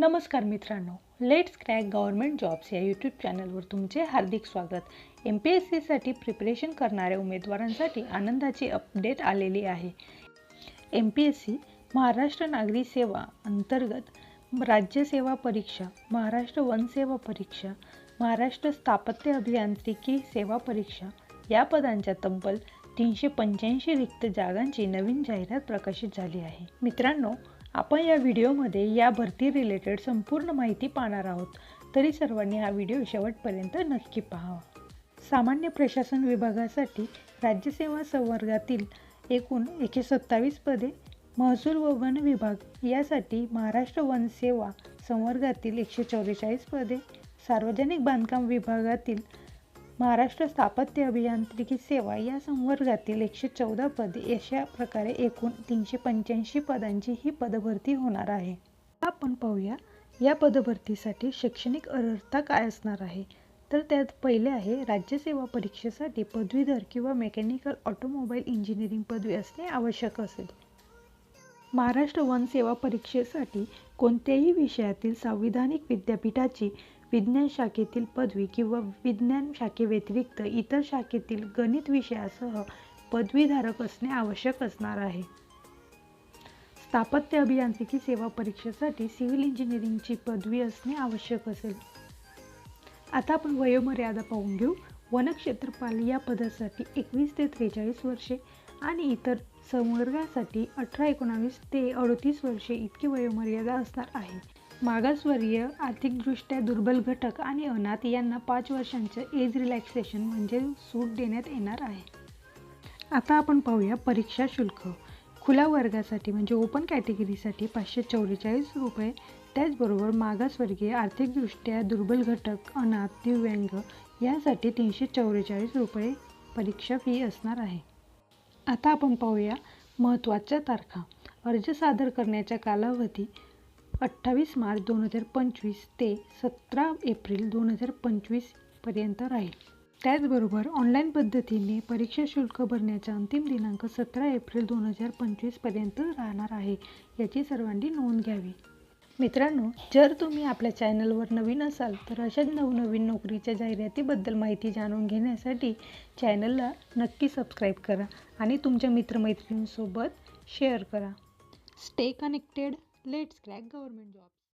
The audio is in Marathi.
नमस्कार मित्रांनो लेट्स क्रॅक गव्हर्मेंट जॉब्स या यूट्यूब चॅनलवर तुमचे हार्दिक स्वागत. एम पी एस सीसाठी प्रिपरेशन करणाऱ्या उमेदवारांसाठी आनंदाची अपडेट आलेली आहे. M P S C Maharashtra नागरी सेवा अंतर्गत राज्य सेवा परीक्षा महाराष्ट्र वनसेवा परीक्षा महाराष्ट्र स्थापत्य अभियांत्रिकी सेवा परीक्षा या पदांच्या तब्बल तीनशे पंच्याऐंशी रिक्त जागांची नवीन जाहिरात प्रकाशित झाली आहे. मित्रांनो आपण या व्हिडिओमध्ये या भरती रिलेटेड संपूर्ण माहिती पाहणार आहोत. तरी सर्वांनी हा व्हिडिओ शेवटपर्यंत नक्की पाहावा सामान्य प्रशासन विभागासाठी राज्यसेवा संवर्गातील एकूण एकशे सत्तावीस पदे महसूल व वन विभाग यासाठी महाराष्ट्र वन सेवा संवर्गातील एकशे चौवेचाळीस पदे सार्वजनिक बांधकाम विभागातील महाराष्ट्र स्थापत्य अभियांत्रिकी सेवा या संवर्गातील एकशे चौदा पदे अशा प्रकारे एकूण तीनशे पंच्याऐंशी पदांची ही पदभरती होणार आहे. आपण पाहूया या पदभरतीसाठी शैक्षणिक अर्हता काय असणार आहे? तर त्यात पहिले आहे राज्यसेवा परीक्षेसाठी पदवीधर किंवा मेकॅनिकल ऑटोमोबाईल इंजिनिअरिंग पदवी असणे आवश्यक असेल. महाराष्ट्र वन सेवा परीक्षेसाठी कोणत्याही विषयातील संविधानिक विद्यापीठाची विज्ञान शाखेतील पदवी किंवा विज्ञान शाखेव्यतिरिक्त इतर शाखेतील गणित विषयासह पदवीधारक असणे आवश्यक असणार आहे. स्थापत्य अभियांत्रिकी सेवा परीक्षेसाठी सिव्हिल इंजिनिअरिंगची पदवी असणे आवश्यक असेल. आता आपण वयोमर्यादा पाहून घेऊ. वनक्षेत्रपाल या पदासाठी एकवीस ते त्रेचाळीस वर्षे आणि इतर संवर्गासाठी अठरा एकोणावीस ते अडतीस वर्षे इतकी वयोमर्यादा असणार आहे. मागासवर्गीय आर्थिकदृष्ट्या दुर्बल घटक आणि अनाथ यांना पाच वर्षांचं एज रिलॅक्सेशन म्हणजे सूट देण्यात येणार आहे. आता आपण पाहूया परीक्षा शुल्क. खुल्या वर्गासाठी म्हणजे ओपन कॅटेगरीसाठी पाचशे चौवेचाळीस रुपये. त्याचबरोबर मागासवर्गीय आर्थिकदृष्ट्या दुर्बल घटक अनाथ दिव्यांग यासाठी तीनशे चौवेचाळीस रुपये परीक्षा फी असणार आहे. आता आपण पाहूया महत्त्वाच्या तारखा. अर्ज सादर करण्याच्या कालावधी अठ्ठावीस मार्च दोन हजार पंचवीस ते सतरा एप्रिल दोन हजार पंचवीसपर्यंत राहील. त्याचबरोबर ऑनलाईन पद्धतीने परीक्षा शुल्क भरण्याचा अंतिम दिनांक सतरा एप्रिल दोन हजार पंचवीसपर्यंत राहणार आहे याची सर्वांनी नोंद घ्यावी. मित्रांनो जर तुम्ही आपल्या चॅनलवर नवीन असाल तर अशाच नवनवीन नोकरीच्या जाहिरातीबद्दल माहिती जाणून घेण्यासाठी चॅनलला नक्की सबस्क्राईब करा आणि तुमच्या मित्रमैत्रिणींसोबत शेअर करा. Stay connected let's crack government job.